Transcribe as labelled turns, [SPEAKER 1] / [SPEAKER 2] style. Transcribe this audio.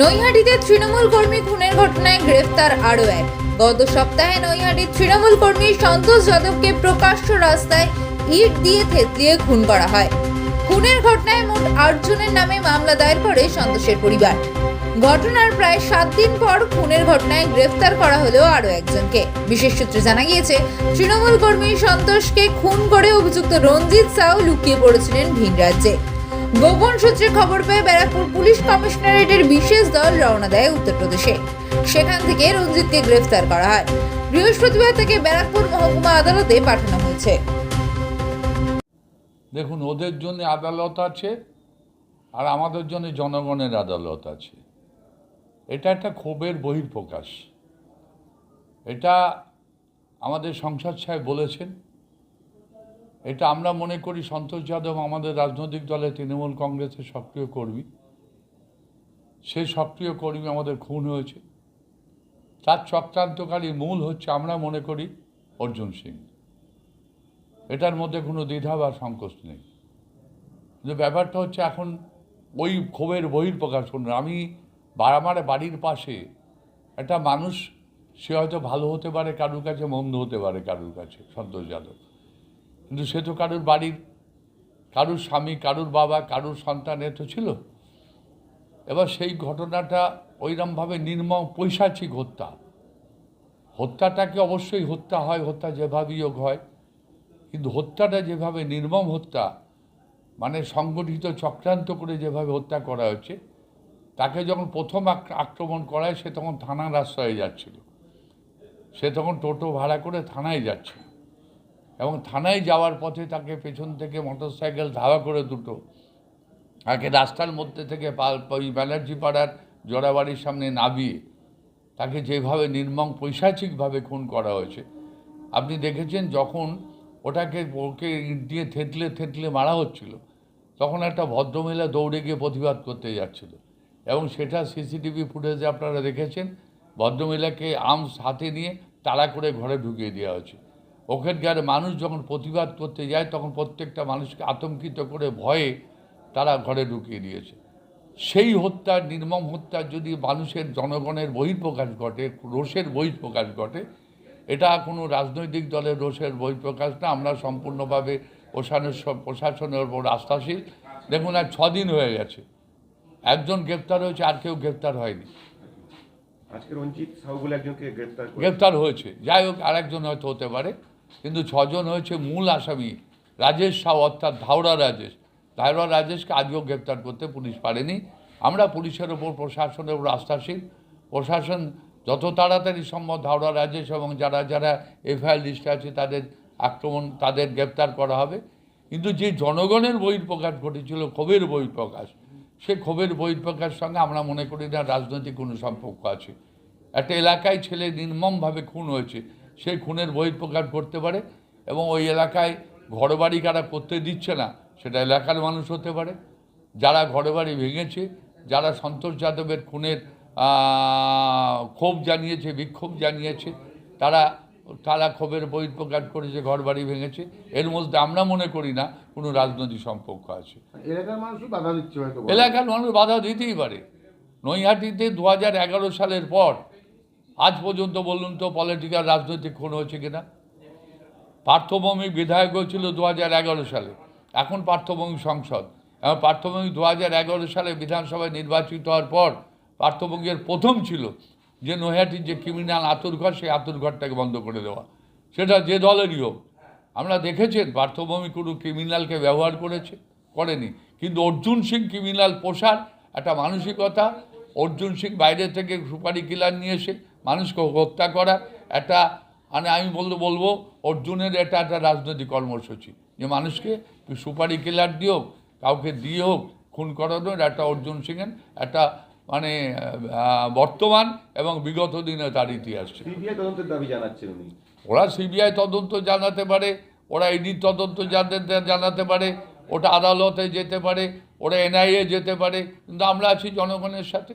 [SPEAKER 1] নৈহাটিতে তৃণমূল কর্মী খুনের ঘটনায় গ্রেফতার আরও এক। গত সপ্তাহে নৈহাটির তৃণমূল কর্মী সন্তোষ যাদবকে প্রকাশ্য রাস্তায় ইট দিয়ে থেতলিয়ে খুন করা হয়। খুনের ঘটনায় মোট আটজনের নামে মামলা দায়ের করে সন্তোষের পরিবার। ঘটনার প্রায় সাত দিন পর খুনের ঘটনায় গ্রেফতার করা হলো আরও একজনকে। বিশেষ সূত্রে জানা গিয়েছে, তৃণমূল কর্মী সন্তোষকে খুন করে অভিযুক্ত রঞ্জিত সাউ লুকিয়ে পড়েছিলেন ভিন রাজ্যে গোপন সূত্রে খবর পেয়ে ব্যারাকপুর পুলিশ কমিশনারেটের বিশেষ দল রওনা দেয় উত্তরপ্রদেশে। সেখান থেকে রঞ্জিতকে গ্রেফতার করা হয়। বৃহস্পতিবার থেকে ব্যারাকপুর মহকুমা আদালতে পাঠানো হয়েছে।
[SPEAKER 2] দেখুন, ওদের জন্য আদালত আছে আর আমাদের জন্য জনগণের আদালত আছে। এটা একটা ক্ষোভের বহির্প্রকাশ এটা আমাদের সংসদ সাহেব বলেছেন। এটা আমরা মনে করি সন্তোষ যাদব আমাদের রাজনৈতিক দলের তৃণমূল কংগ্রেসের সক্রিয় কর্মী। সেই সক্রিয় কর্মী আমাদের খুন হয়েছে। তার চক্রান্তকারী মূল হচ্ছে আমরা মনে করি অর্জুন সিং। এটার মধ্যে কোনো দ্বিধা বা সংকোচ নেই। কিন্তু ব্যাপারটা হচ্ছে এখন ওই ক্ষোভের বহির্প্রকাশ করুন। আমি আমার বাড়ির পাশে একটা মানুষ, সে হয়তো ভালো হতে পারে, কারুর কাছে মন্দ হতে পারে, কারুর কাছে, সন্তোষ যাদব। কিন্তু সে তো কারুর বাড়ির, কারুর স্বামী, কারুর বাবা, কারুর সন্তান এ তো ছিল। এবার সেই ঘটনাটা ওইরমভাবে নির্মম পৈশাচিক হত্যা। হত্যাটাকে অবশ্যই হত্যা হয়, হত্যা যেভাবেই হোক হয়। কিন্তু হত্যাটা যেভাবে নির্মম হত্যা মানে সংগঠিত চক্রান্ত করে যেভাবে হত্যা করা হয়েছে তাকে যখন প্রথম আক- আক্রমণ করায় সে তখন থানার আশ্রয়ে যাচ্ছিল। সে তখন টোটো ভাড়া করে থানায় যাচ্ছিল। এবং থানায় যাওয়ার পথে তাকে পেছন থেকে মোটরসাইকেল ধাওয়া করে দুটো। তাকে রাস্তার মধ্যে থেকে ওই ব্যানার্জি পাড়ার জোড়াবাড়ির সামনে নামিয়ে তাকে যেভাবে নির্মম পৈশাচিকভাবে খুন করা হয়েছে। আপনি দেখেছেন যখন ওটাকে, ওকে ইট দিয়ে থেতলে থেতলে মারা হচ্ছিল, তখন একটা ভদ্রমহিলা দৌড়ে গিয়ে প্রতিবাদ করতে যাচ্ছিল। এবং সেটা সিসিটিভি ফুটেজে আপনারা দেখেছেন, ভদ্রমহিলাকে আর্মস হাতে নিয়ে তাড়া করে ঘরে ঢুকিয়ে দেওয়া হয়েছে। ওখানকার মানুষ যখন প্রতিবাদ করতে যায় তখন প্রত্যেকটা মানুষকে আতঙ্কিত করে ভয়ে তারা ঘরে ঢুকিয়ে দিয়েছে। সেই হত্যার নির্মম হত্যার যদি মানুষের জনগণের বহিঃপ্রকাশ ঘটে রোষের বহিঃপ্রকাশ ঘটে এটা কোনো রাজনৈতিক দলের রোষের বহিঃপ্রকাশ না। আমরা সম্পূর্ণভাবে প্রশাসনের প্রশাসনের ওপর আস্থাশীল। দেখুন আর ছদিন হয়ে গেছে। একজন গ্রেপ্তার হয়েছে আর কেউ গ্রেপ্তার হয়নি।
[SPEAKER 3] গ্রেপ্তার
[SPEAKER 2] হয়েছে। যাই হোক আরেকজন হয়তো হতে পারে। কিন্তু ছজন হয়েছে মূল আসামি, রাজেশ সাউ, অর্থাৎ ধাওড়া রাজেশ। ধাওড়া রাজেশকে আজও গ্রেপ্তার করতে পুলিশ পারেনি। আমরা পুলিশের ওপর প্রশাসনের উপর আস্থাশীল। প্রশাসন যত তাড়াতাড়ি সম্ভব ধাওড়া রাজেশ এবং যারা যারা এফআইআর লিস্টে আছে তাদের আক্রমণ, তাদের গ্রেপ্তার করা হবে। কিন্তু যে জনগণের বহিঃপ্রকাশ ঘটেছিল, ক্ষোভের বহিঃপ্রকাশ, সে ক্ষোভের বহিঃপ্রকাশ সঙ্গে আমরা মনে করি না রাজনৈতিক কোনো সম্পর্ক আছে। একটা এলাকায় ছেলে নির্মমভাবে খুন হয়েছে। সেই খুনের বহিঃপ্রকাশ করতে পারে এবং ওই এলাকায় ঘরবাড়ি কারা করতে দিচ্ছে না সেটা এলাকার মানুষ হতে পারে। যারা ঘরবাড়ি ভেঙেছে যারা সন্তোষ যাদবের খুনের ক্ষোভ জানিয়েছে বিক্ষোভ জানিয়েছে তারা তারা ক্ষোভের বহিঃপ্রকাশ করেছে ঘরবাড়ি ভেঙেছে। এর মধ্যে আমরা মনে করি না কোনো রাজনৈতিক সম্পর্ক আছে।
[SPEAKER 4] এলাকার মানুষই বাধা দিচ্ছে
[SPEAKER 2] এলাকার মানুষ বাধা দিতেই পারে। নৈহাটিতে দু হাজার এগারো সালের পর আজ পর্যন্ত বলুন তো পলিটিক্যাল রাজনৈতিক খুন হয়েছে কিনা? পার্থভৌমিক বিধায়ক হয়েছিল দু হাজার এগারো সালে, এখন পার্থভৌমিক সংসদ। এবং পার্থভৌমিক দু হাজার এগারো সালে বিধানসভায় নির্বাচিত হওয়ার পর পার্থভৌমিকের প্রথম ছিল যে নৈহাটির যে ক্রিমিনাল আতুরঘর সেই আতুরঘরটাকে বন্ধ করে দেওয়া। সেটা যে দলেরই হোক, আমরা দেখেছেন পার্থভৌমিক কোনো ক্রিমিনালকে ব্যবহার করেছে, করেনি। কিন্তু অর্জুন সিং ক্রিমিনাল পোষার একটা মানসিকতা, অর্জুন সিং বাইরে থেকে সুপারি কিলার নিয়ে এসে মানুষকে হত্যা করা একটা মানে আমি বলতে বলব অর্জুনের এটা একটা রাজনৈতিক কর্মসূচি। যে মানুষকে তুই সুপারি কিলার দিয়ে হোক কাউকে দিয়ে হোক খুন করানোর একটা অর্জুন সিংয়ের একটা মানে বর্তমান এবং বিগত দিনে তার ইতিহাস।
[SPEAKER 3] তদন্তের দাবি জানাচ্ছেন উনি।
[SPEAKER 2] ওরা সিবিআই তদন্ত জানাতে পারে ওরা ইডি তদন্ত জানাতে জানাতে পারে ওটা আদালতে যেতে পারে ওরা এনআইএ যেতে পারে কিন্তু আমরা আছি জনগণের সাথে।